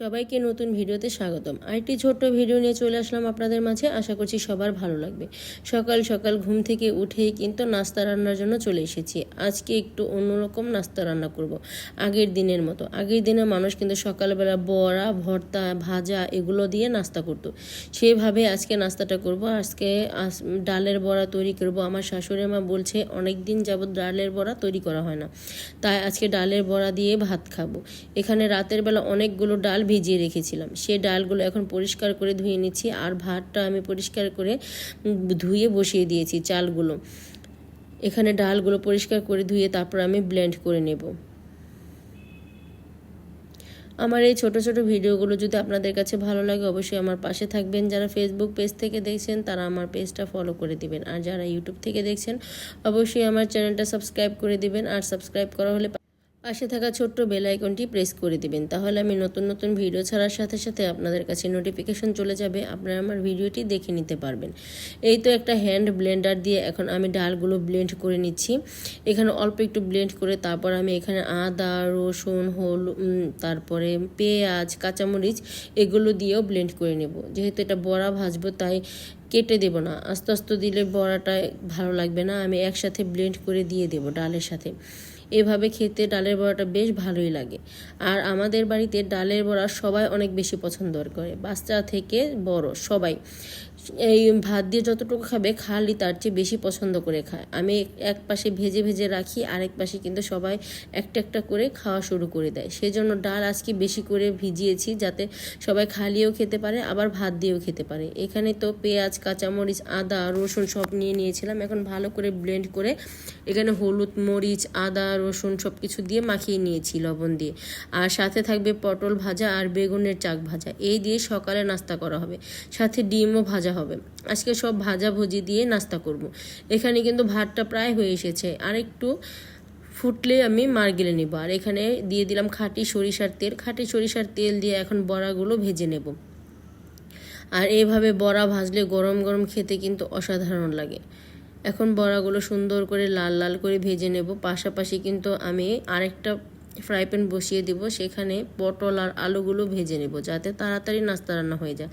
সবাইকে নতুন ভিডিওতে স্বাগতম। আরেকটি ছোট্ট ভিডিও নিয়ে চলে আসলাম আপনাদের মাঝে। আশা করছি সবার ভালো লাগবে। সকাল সকাল ঘুম থেকে উঠেই কিন্তু নাস্তা রান্নার জন্য চলে এসেছি। আজকে একটু অন্যরকম নাস্তা রান্না করব। আগের দিনের মতো। আগের দিনে মানুষ কিন্তু সকালবেলা বড়া, ভর্তা, ভাজা এগুলো দিয়ে নাস্তা করতো। সেভাবে আজকে নাস্তাটা করব। আজকে ডালের বড়া তৈরি করব। আমার শাশুড়ি মা বলছে অনেক দিন যাবৎ ডালের বড়া তৈরি করা হয় না। তাই আজকে ডালের বড়া দিয়ে ভাত খাব। এখানে রাতের বেলা অনেকগুলো ডাল ভিজিয়ে রেখেছিলাম। সে ডালগুলো এখন পরিষ্কার করে ধুয়ে নিচ্ছি আর ভাতটা আমি পরিষ্কার করে ধুয়ে বসিয়ে দিয়েছি চালগুলো। এখানে ডালগুলো পরিষ্কার করে ধুয়ে তারপর আমি ব্লেন্ড করে নেব। আমার এই ছোট ছোট ভিডিওগুলো যদি আপনাদের কাছে ভালো লাগে, অবশ্যই আমার পাশে থাকবেন। যারা ফেসবুক পেজ থেকে দেখছেন, তারা আমার পেজটা ফলো করে দিবেন। আর যারা ইউটিউব থেকে দেখছেন, অবশ্যই আমার চ্যানেলটা সাবস্ক্রাইব করে দিবেন। আর সাবস্ক্রাইব করা হলে পাশে থাকা ছোট্ট বেল আইকনটি প্রেস করে দিবেন। তাহলে আমি নতুন নতুন ভিডিও ছাড়ার সাথে সাথে আপনাদের কাছে নোটিফিকেশন চলে যাবে, আপনারা আমার ভিডিওটি দেখে নিতে পারবেন। এই তো একটা হ্যান্ড ব্লেন্ডার দিয়ে এখন আমি ডালগুলো ব্লেন্ড করে নিচ্ছি। এখানে অল্প একটু ব্লেন্ড করে তারপর আমি এখানে আদা, রসুন হল তারপরে পেঁয়াজ, কাঁচামরিচ এগুলো দিয়েও ব্লেন্ড করে নেব। যেহেতু এটা বড়া ভাজবো, তাই কেটে দেব না। আস্তে আস্তে দিলে বড়াটা ভালো লাগবে না। আমি একসাথে ব্লেন্ড করে দিয়ে দেব ডালের সাথে। এভাবে খেতে ডালের বড়াটা বেশ ভালোই লাগে। আর আমাদের বাড়িতে ডালের বড়া সবাই অনেক বেশি পছন্দ করে। বাচ্চা থেকে বড় সবাই। এই ভাত দিয়ে যতটুকু খাবে খালি তার চেয়ে বেশি পছন্দ করে খায়। আমি এক পাশে ভেজে ভেজে রাখি, আরেক পাশে কিন্তু সবাই একটা একটা করে খাওয়া শুরু করে দেয়। সেজন্য ডাল আজকে বেশি করে ভিজিয়েছি যাতে সবাই খালিও খেতে পারে, আবার ভাত দিয়েও খেতে পারে। এখানে তো পেঁয়াজ, কাঁচামরিচ, আদা, রসুন সব নিয়ে নিয়েছিলাম। এখন ভালো করে ব্লেন্ড করে এখানে হলুদ, মরিচ, আদা, রসুন সব কিছু দিয়ে মাখিয়ে নিয়েছি, লবণ দিয়ে। আর সাথে থাকবে পটল ভাজা আর বেগুনের চাক ভাজা। এই দিয়ে সকালে নাস্তা করা হবে। সাথে ডিমও ভাজা হবে। আজকে সব ভাজা ভুজি দিয়ে নাস্তা করব। এখানে কিন্তু ভাতটা প্রায় হয়ে এসেছে। আর একটু ফুটলে আমি মার গেলে নেব। আর এখানে দিয়ে দিলাম খাঁটি সরিষার তেল। খাঁটি সরিষার তেল দিয়ে এখন বড়াগুলো ভেজে নেব। আর এইভাবে বড়া ভাজলে গরম গরম খেতে কিন্তু অসাধারণ লাগে। এখন বড়াগুলো সুন্দর করে লাল লাল করে ভেজে নেব। পাশাপাশি কিন্তু আমি আরেকটা ফ্রাই প্যান বসিয়ে দিব, সেখানে পটল আর আলুগুলো ভেজে নেব যাতে তাড়াতাড়ি নাস্তা রান্না হয়ে যায়।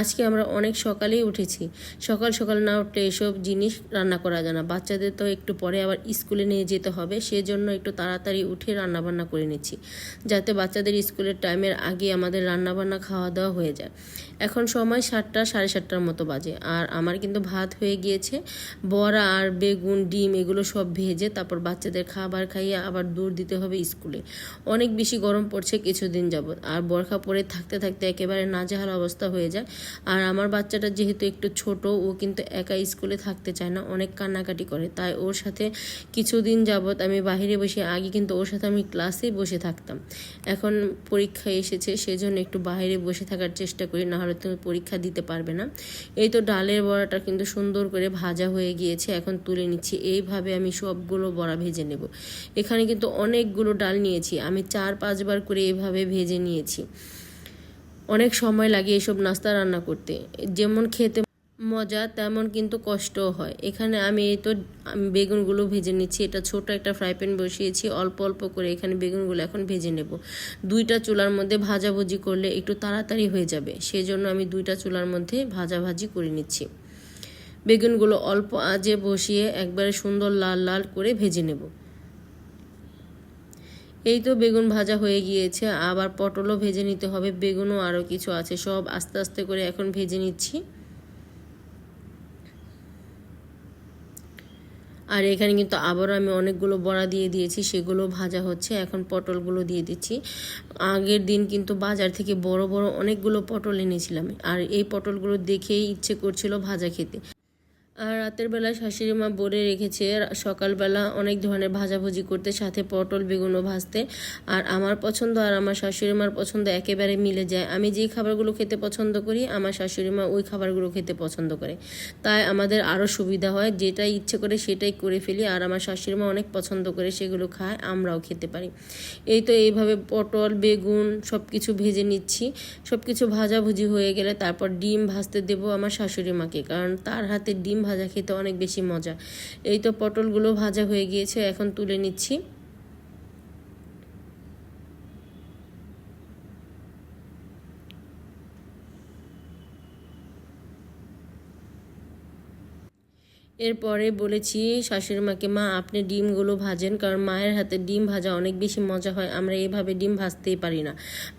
আজকে আমরা অনেক সকালেই উঠেছি। সকাল সকাল না উঠলে এসব জিনিস রান্না করা যায় না। বাচ্চাদের তো একটু পরে আবার স্কুলে নিয়ে যেতে হবে, সেজন্য একটু তাড়াতাড়ি উঠে রান্নাবান্না করে নিচ্ছি, যাতে বাচ্চাদের স্কুলের টাইমের আগে আমাদের রান্নাবান্না খাওয়া দাওয়া হয়ে যায়। এখন সময় সাতটা, সাড়ে সাতটার মতো বাজে, আর আমার কিন্তু ভাত হয়ে গিয়েছে। বড়া আর বেগুন, ডিম এগুলো সব ভেজে তারপর বাচ্চাদের খাবার খাইয়ে আবার দূর দিতে হবে স্কুলে। অনেক বেশি গরম পড়ছে কিছুদিন যাবৎ। আর বরখা পরে থাকতে থাকতে একেবারে নাজেহাল অবস্থা হয়ে যায়। আর আমার বাচ্চাটা যেহেতু একটু ছোট, ও কিন্তু একা স্কুলে থাকতে চায় না, অনেক কান্নাকাটি করে। তাই ওর সাথে কিছুদিন যাবৎ আমি বাইরে বসে, আগে কিন্তু ওর সাথে আমি ক্লাসেই বসে থাকতাম। এখন পরীক্ষা এসেছে, সেজন্য একটু বাইরে বসে থাকার চেষ্টা করি, নাহলে তুমি পরীক্ষা দিতে পারবে না। এই তো ডালের বড়াটা কিন্তু সুন্দর করে ভাজা হয়ে গিয়েছে, এখন তুলে নিচ্ছি। এইভাবে আমি সবগুলো বড়া ভেজে নেব। এখানে কিন্তু অনেকগুলো ডাল নিয়েছি আমি চার, পাঁচবার করে এভাবে ভেজে নিয়েছি। অনেক সময় লাগে এসব নাস্তা রান্না করতে। যেমন খেতে মজা, তেমন কিন্তু কষ্টও হয়। এখানে আমি এই তো বেগুনগুলো ভেজে নিচ্ছি। এটা ছোট একটা ফ্রাই প্যান বসিয়েছি। অল্প অল্প করে এখানে বেগুনগুলো এখন ভেজে নেব। দুইটা চুলার মধ্যে ভাজাভুজি করলে একটু তাড়াতাড়ি হয়ে যাবে। সেজন্য আমি দুইটা চুলার মধ্যে ভাজাভাজি করে নিচ্ছি। বেগুনগুলো অল্প আজে বসিয়ে একবারে সুন্দর লাল লাল করে ভেজে নেব। এই তো বেগুন ভাজা হয়ে গিয়েছে, আবার পটলও ভেজে নিতে হবে, বেগুনও আরও কিছু আছে, সব আস্তে আস্তে করে এখন ভেজে নিচ্ছি। আর এখানে কিন্তু আবারও আমি অনেকগুলো বড়া দিয়ে দিয়েছি, সেগুলো ভাজা হচ্ছে, এখন পটলগুলো দিয়ে দিচ্ছি। আগের দিন কিন্তু বাজার থেকে বড় বড় অনেকগুলো পটল এনেছিলাম, আর এই পটলগুলো দেখেই ইচ্ছে করছিল ভাজা খেতে। আর রাতের বেলা শাশুড়ি মা বলে রেখেছে, সকালবেলা অনেক ধরনের ভাজাভুজি করতে, সাথে পটল বেগুনও ভাজতে। আর আমার পছন্দ আর আমার শাশুড়ি মার পছন্দ একেবারে মিলে যায়। আমি যেই খাবারগুলো খেতে পছন্দ করি, আমার শাশুড়ি মা ওই খাবারগুলো খেতে পছন্দ করে। তাই আমাদের আরও সুবিধা হয়, যেটাই ইচ্ছে করে সেটাই করে ফেলি। আর আমার শাশুড়ি মা অনেক পছন্দ করে সেগুলো খায়, আমরাও খেতে পারি। এই তো এইভাবে পটল, বেগুন সব কিছু ভেজে নিচ্ছি। সব কিছু ভাজাভুজি হয়ে গেলে তারপর ডিম ভাজতে দেবো আমার শাশুড়ি মাকে, কারণ তার হাতে ডিম ভাজা খেতে অনেক বেশি মজা। এই তো পটলগুলো ভাজা হয়ে গিয়েছে এখন তুলে নিচ্ছি। এরপরে বলেছি, শাশুড়ি মাকে, মা, আপনি ডিমগুলো ভাজেন, কারণ মায়ের হাতে ডিম ভাজা অনেক বেশি মজা হয়, আমরা এভাবে ডিম ভাজতেই পারি না।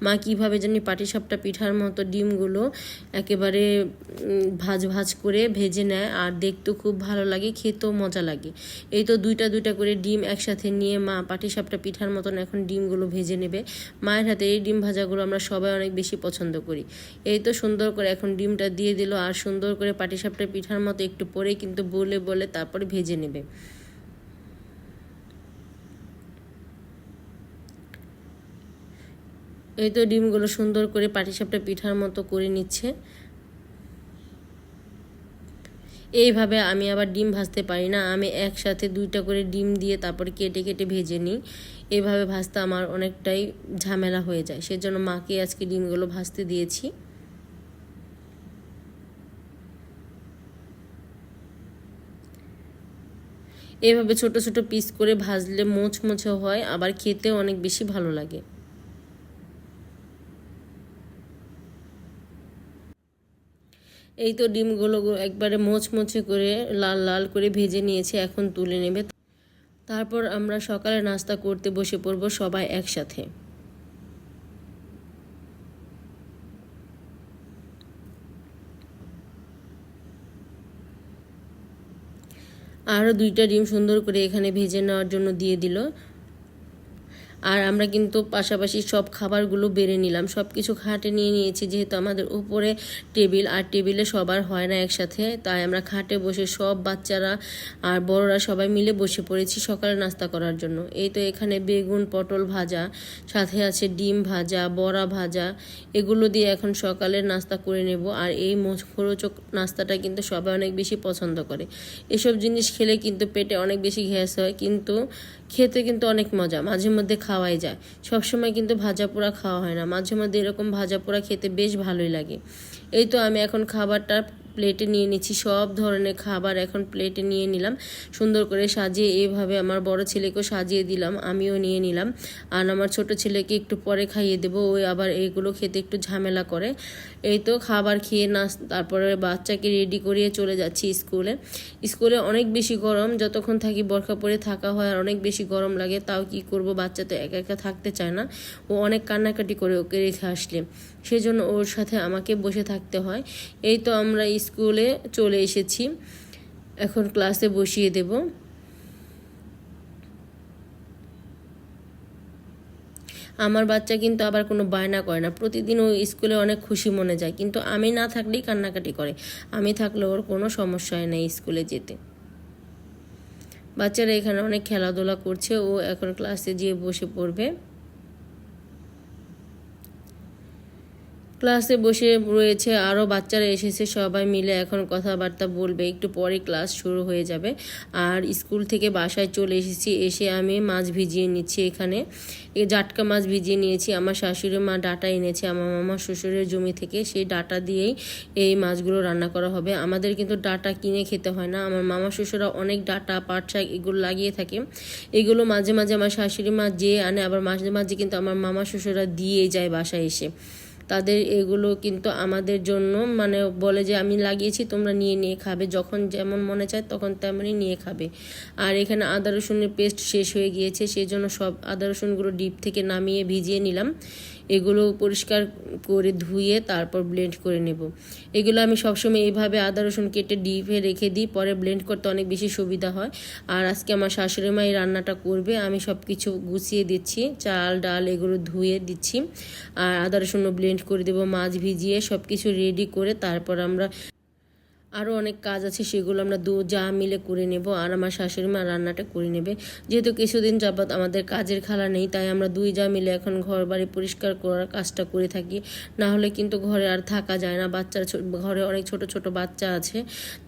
মা কীভাবে জানি পাটিসাপটা পিঠার মতো ডিমগুলো একেবারে ভাজ ভাজ করে ভেজে নেয়, আর দেখতেও খুব ভালো লাগে, খেতেও মজা লাগে। এই তো দুইটা দুইটা করে ডিম একসাথে নিয়ে মা পাটিসাপটা পিঠার মতন এখন ডিমগুলো ভেজে নেবে। মায়ের হাতে এই ডিম ভাজাগুলো আমরা সবাই অনেক বেশি পছন্দ করি। এই তো সুন্দর করে এখন ডিমটা দিয়ে দিল, আর সুন্দর করে পাটিসাপটা পিঠার মতো একটু পরে কিন্তু বলে বলে তারপরে ভেজে নেবে। এই তো ডিমগুলো সুন্দর করে পাটিসাপটা পিঠার মতো করে নিচ্ছে। এইভাবে আমি আবার ডিম ভাজতে পারি না। আমি একসাথে দুইটা করে ডিম দিয়ে তারপর কেটে কেটে ভেজে নিই। এভাবে ভাজতে আমার অনেকটাই ঝামেলা হয়ে যায়। সেজন্য মাকে আজকে ডিমগুলো ভাজতে দিয়েছি। এভাবে ছোট ছোট পিস করে ভাজলে মোচ মোচে হয়, আবার খেতে অনেক বেশি ভালো লাগে। এই তো ডিমগুলো একবারে মোচমোচে করে লাল লাল করে ভেজে নিয়েছে, এখন তুলে নেবে। তারপর আমরা সকালে নাস্তা করতে বসে পড়ব সবাই একসাথে। আরও দুইটা ডিম সুন্দর করে এখানে ভেজে নেওয়ার জন্য দিয়ে দিল। আর আমরা কিন্তু পাশাপাশি সব খাবারগুলো বেড়ে নিলাম। সব কিছু খাটে নিয়ে নিয়েছি, যেহেতু আমাদের উপরে টেবিল, আর টেবিলে সবার হয় না একসাথে, তাই আমরা খাটে বসে সব বাচ্চারা আর বড়রা সবাই মিলে বসে পড়েছি সকালে নাস্তা করার জন্য। এই তো এখানে বেগুন, পটল ভাজা, সাথে আছে ডিম ভাজা, বড়া ভাজা, এগুলো দিয়ে এখন সকালের নাস্তা করে নেব। আর এই মুখরোচক নাস্তাটা কিন্তু সবাই অনেক বেশি পছন্দ করে। এসব জিনিস খেলে কিন্তু পেটে অনেক বেশি গ্যাস হয়, কিন্তু খেতে কিন্তু অনেক মজা। মাঝে মধ্যে খাওয়াই যায়। সবসময় কিন্তু ভাজা পোড়া খাওয়া হয় না। মাঝে মধ্যে এরকম ভাজা পোড়া খেতে বেশ ভালোই লাগে। এই তো আমি এখন খাবারটা প্লেটে নিয়ে নিচ্ছি, সব ধরনের খাবার এখন প্লেটে নিয়ে নিলাম। সুন্দর করে সাজিয়ে এইভাবে আমার বড় ছেলেকেও সাজিয়ে দিলাম, আমিও নিয়ে নিলাম। আর আমার ছোট ছেলেকে একটু পরে খাইয়ে দেবো ওই আবার এইগুলো খেতে একটু ঝামেলা করে। এই তো খাবার খেয়ে নাস, তারপরে বাচ্চাকে রেডি করিয়ে চলে যাচ্ছি স্কুলে। স্কুলে অনেক বেশি গরম, যতক্ষণ থাকি বরখা পরে থাকা হয় আর অনেক বেশি গরম লাগে, তাও কি করব? বাচ্চা তো একা একা থাকতে চায় না। ও অনেক কান্নাকাটি করে ওকে রেখে আসলে। সেজন্য ওর সাথে আমাকে বসে থাকতে হয়। এই তো আমরা স্কুলে চলে এসেছি। এখন ক্লাসে বসিয়ে দেব। আমার বাচ্চা কিন্তু আবার কোনো বায়না করে না। প্রতিদিন ও স্কুলে অনেক খুশি মনে যায়, কিন্তু আমি না থাকলেই কান্নাকাটি করে। আমি থাকলে ওর কোনো সমস্যা হয় না স্কুলে যেতে। বাচ্চারা এখানে অনেক খেলাধুলা করছে, ও এখন ক্লাসে যেয়ে বসে পড়বে। ক্লাসে বসে রয়েছে, আরও বাচ্চারা এসেছে, সবাই মিলে এখন কথাবার্তা বলবে। একটু পরে ক্লাস শুরু হয়ে যাবে। আর স্কুল থেকে বাসায় চলে এসেছি, এসে আমি মাছ ভিজিয়ে নিচ্ছি এখানে। এই জাটকা মাছ ভিজিয়ে নিয়েছি। আমার শাশুড়ি মা ডাটা এনেছে, আমার মামা শ্বশুরের জমি থেকে। সেই ডাটা দিয়েই এই মাছগুলো রান্না করা হবে। আমাদের কিন্তু ডাটা কিনে খেতে হয় না। আমার মামা শ্বশুরা অনেক ডাটা, পাট শাক এগুলো লাগিয়ে থাকে। এগুলো মাঝে মাঝে আমার শাশুড়ি মা যেয়ে আনে, আবার মাঝে মাঝে কিন্তু আমার মামা শ্বশুরা দিয়ে যায় বাসায় এসে। তাদের এগুলো কিন্তু আমাদের জন্য মানে বলে যে আমি লাগিয়েছি, তোমরা নিয়ে নিয়ে খাবে। যখন যেমন মনে চায় তখন তেমনই নিয়ে খাবে। আর এখানে আদা, রসুনের পেস্ট শেষ হয়ে গিয়েছে সেই জন্য সব আদা, রসুনগুলো ডিপ থেকে নামিয়ে ভিজিয়ে নিলাম। এগুলো পরিষ্কার করে ধুয়ে তারপর ব্লেন্ড করে নেব। এগুলো আমি সবসময় এইভাবে আদা, রসুন কেটে ডিপে রেখে দিই, পরে ব্লেন্ড করতে অনেক বেশি সুবিধা হয়। আর আজকে আমার শাশুড়ি মা এই রান্নাটা করবে, আমি সব কিছু গুছিয়ে দিচ্ছি, চাল, ডাল এগুলো ধুয়ে দিচ্ছি। আর আদা, রসুনও ব্লেন্ড করে দেবো, মাছ ভিজিয়ে সব কিছু রেডি করে তারপর আমরা আরও অনেক কাজ আছে, সেগুলো আমরা দু যা মিলে করে নেব, আর আমার শাশুড়ি মা রান্নাটা করে নেবে। যেহেতু কিছুদিন যাবৎ আমাদের কাজের খালা নেই, তাই আমরা দুই যা মিলে এখন ঘর বাড়ি পরিষ্কার করার কাজটা করে থাকি। না হলে কিন্তু ঘরে আর থাকা যায় না, বাচ্চারা ঘরে অনেক ছোট ছোট বাচ্চা আছে,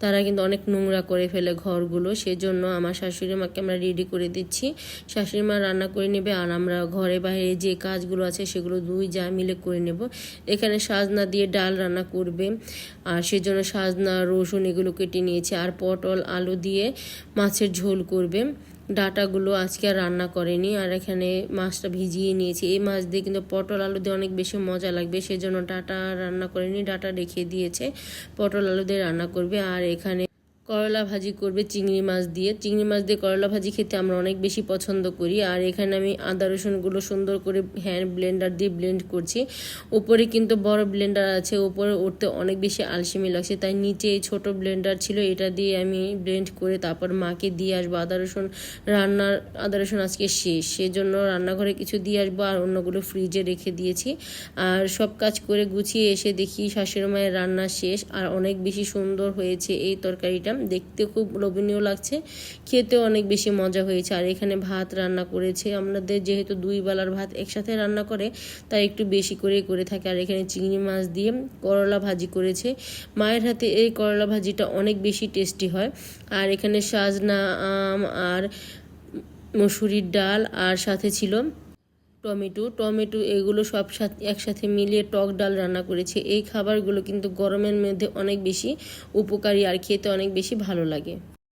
তারা কিন্তু অনেক নোংরা করে ফেলে ঘরগুলো। সেজন্য আমার শাশুড়ি মাকে আমরা রেডি করে দিচ্ছি। শাশুড়ি মা রান্না করে নেবে, আর আমরা ঘরে বাইরে যে কাজগুলো আছে, সেগুলো দুই যা মিলে করে নেব। এখানে সাজনা দিয়ে ডাল রান্না করবে, আর সেজন্য সাজনা রসুন এগুলো কেটে নিয়েছি আর পটল, আলু দিয়ে মাছের ঝোল করবে। ডাটাগুলো আজকে আর রান্না করেনি আর এখানে মাছটা ভিজিয়ে নিয়েছি। এই মাছ দিয়ে কিন্তু পটল, আলু দিয়ে অনেক বেশি মজা লাগবে, সেজন্য ডাটা রান্না করেনি, ডাটা রেখে দিয়েছে। পটল, আলু দিয়ে রান্না করবে আর এখানে করলা ভাজি করবে চিংড়ি মাছ দিয়ে। চিংড়ি মাছ দিয়ে করলা ভাজি খেতে আমরা অনেক বেশি পছন্দ করি। আর এখানে আমি আদা রসুনগুলো সুন্দর করে হ্যান্ড ব্লেন্ডার দিয়ে ব্লেন্ড করছি। উপরে কিন্তু বড় ব্লেন্ডার আছে উপরে উঠতে অনেক বেশি আলসেমি লাগছে। তাই নিচে এই ছোট ব্লেন্ডার ছিল, এটা দিয়ে আমি ব্লেন্ড করে তারপর মাকে দিয়ে আসব। আদা রসুন রান্নার, আদা রসুন আজকে শেষ। সেজন্য রান্নাঘরে কিছু দিয়ে আসব আর অন্যগুলো ফ্রিজে রেখে দিয়েছি। আর সব কাজ করে গুছিয়ে এসে দেখি শাশুড়ি মায়ের রান্না শেষ। আর অনেক বেশি সুন্দর হয়েছে এই তরকারিটা। দেখতে খুব লোভনীয় লাগছে। খেতেও অনেক বেশি মজা হয়েছে। আর এখানে ভাত রান্না করেছে। আমাদের যেহেতু দুই বেলার ভাত একসাথে রান্না করে, তাই একটু বেশি করে করে থাকে। আর এখানে চিংড়ি মাছ দিয়ে করলা ভাজি করেছে। মায়ের হাতে এই করলা ভাজিটা অনেক বেশি টেস্টি হয়। আর এখানে সাজনা, আম, আর মসুরির ডাল, আর সাথে ছিল টমেটো টমেটো এগুলো সব সাথে, একসাথে মিলিয়ে টক ডাল রান্না করেছি। এই খাবারগুলো কিন্তু গরমের মধ্যে অনেক বেশি উপকারী আর খেতে অনেক বেশি ভালো লাগে।